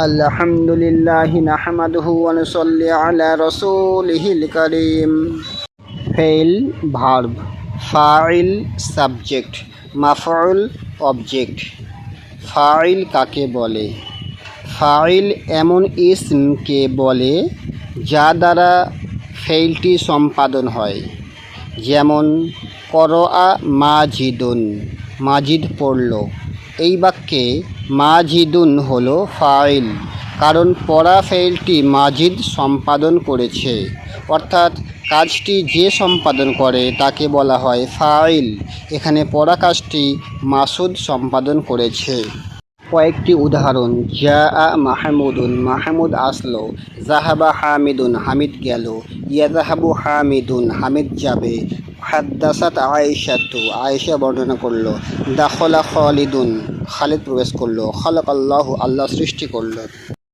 الحمد لله نحمده ونصلي على رسوله الكريم fail verb file subject মাফউল object file কাকে বলে file এমন ইসমকে বলে যা দ্বারা ফেইলটি সম্পাদন হয় যেমন করআ মাজিদুন মাজিদ পড়ল এই বাক্যে মাজিদুন হলো ফাইল, কারণ পড়া ফেইলটি মাজিদ সম্পাদন করেছে। অর্থাৎ কাজটি যে সম্পাদন করে তাকে বলা হয় ফাইল। এখানে পড়া কাজটি মাসুদ সম্পাদন করেছে। কয়েকটি উদাহরণ যা আ মাহমুদুন, মাহমুদ আসলো, জাহাবা হামিদুন, হামিদ গেল ইয়াজাহাবু হামিদুন, হামিদ যাবে হাদ্দাসাত আয়েশাতু, আয়েশা বর্ণনা করল, দাখলা খালিদুন খালিদ প্রবেশ করল খালাক আল্লাহ আল্লাহ সৃষ্টি করল।